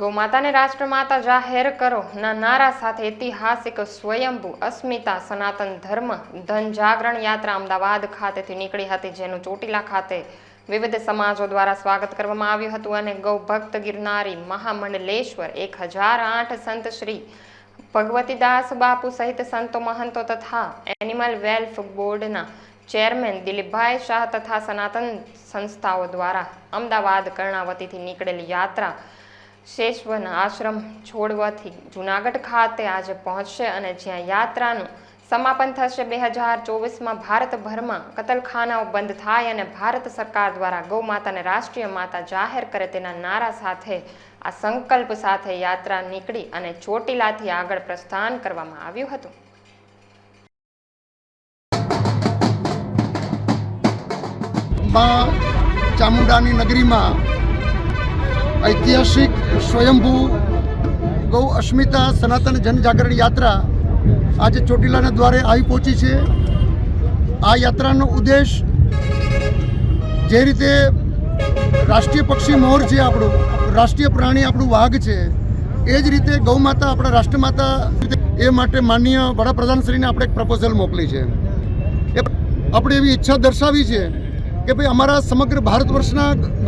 ગૌમાતાને રાષ્ટ્રમાતા જાહેર કરો. ના નારા સાથે ઐતિહાસિક સ્વયંભૂ અસ્મિતા સનાતન ધર્મ ધન જાગરણ યાત્રા અમદાવાદ ખાતેથી નીકળી હતી, જેનું ચોટીલા ખાતે વિવિધ સમાજો દ્વારા સ્વાગત કરવામાં આવ્યું હતું અને ગૌ ભક્ત ગિરનારી મહામંડલેશ્વર એક હજાર આઠ સંત શ્રી ભગવતીદાસ બાપુ સહિત સંતો મહંતો તથા એનિમલ વેલ્ફ બોર્ડના ચેરમેન દિલીપભાઈ શાહ તથા સનાતન સંસ્થાઓ દ્વારા અમદાવાદ કર્ણાવતીથી નીકળેલી યાત્રા શેષવન આશ્રમ છોડવાથી જૂનાગઢ ખાતે આજે પહોંચશે અને જ્યાં યાત્રાનું સમાપન થશે. બે હજાર ચોવીસમાં ભારતભરમાં કતલખાનાઓ બંધ થાય અને ભારત સરકાર દ્વારા ગૌમાતાને રાષ્ટ્રીય માતા જાહેર કરે તેના નારા સાથે આ સંકલ્પ સાથે યાત્રા નીકળી અને ચોટીલાથી આગળ પ્રસ્થાન કરવામાં આવ્યું હતું. ચામુંડાની નગરીમાં ઐતિહાસિક સ્વયંભૂ ગૌ અસ્મિતા સનાતન જનજાગરણ યાત્રા આજે ચોટીલાના દ્વારે આવી પહોંચી છે. આ યાત્રાનો ઉદ્દેશ જે રીતે રાષ્ટ્રીય પક્ષી મોર છે આપણું, રાષ્ટ્રીય પ્રાણી આપણું વાઘ છે, એ જ રીતે ગૌમાતા આપણા રાષ્ટ્રમાતા એ માટે માનનીય વડાપ્રધાનશ્રીને આપણે એક પ્રપોઝલ મોકલી છે. એ આપણે એવી ઈચ્છા દર્શાવી છે કે ભાઈ અમારા સમગ્ર ભારત વર્ષના